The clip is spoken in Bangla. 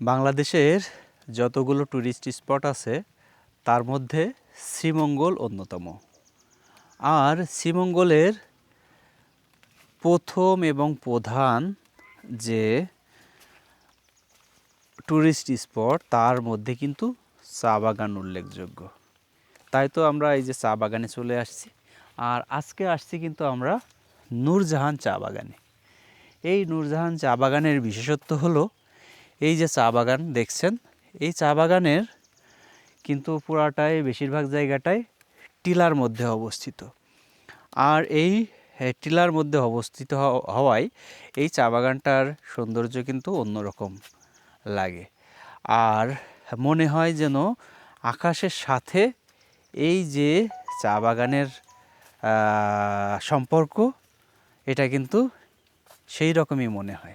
বাংলাদেশের যতগুলো ট্যুরিস্ট স্পট আছে, তার মধ্যে শ্রীমঙ্গল অন্যতম। আর শ্রীমঙ্গলের প্রথম এবং প্রধান যে ট্যুরিস্ট স্পট তার মধ্যে কিন্তু চা বাগান উল্লেখযোগ্য। তাই তো আমরা এই যে চা বাগানে চলে আসছি। আর আজকে আসছি কিন্তু আমরা নূরজাহান চা বাগানে। এই নূরজাহান চা বাগানের বিশেষত্ব হলো এই যে চা বাগান দেখছেন, এই চা বাগানের কিন্তু পুরাটাই বেশিরভাগ জায়গাটাই টিলার মধ্যে অবস্থিত। আর এই টিলার মধ্যে অবস্থিত হও- হওয়ায় এই চা বাগানটার সৌন্দর্য কিন্তু অন্যরকম লাগে। আর মনে হয় যেন আকাশের সাথে এই যে চা বাগানের সম্পর্ক, এটা কিন্তু সেই রকমই মনে হয়।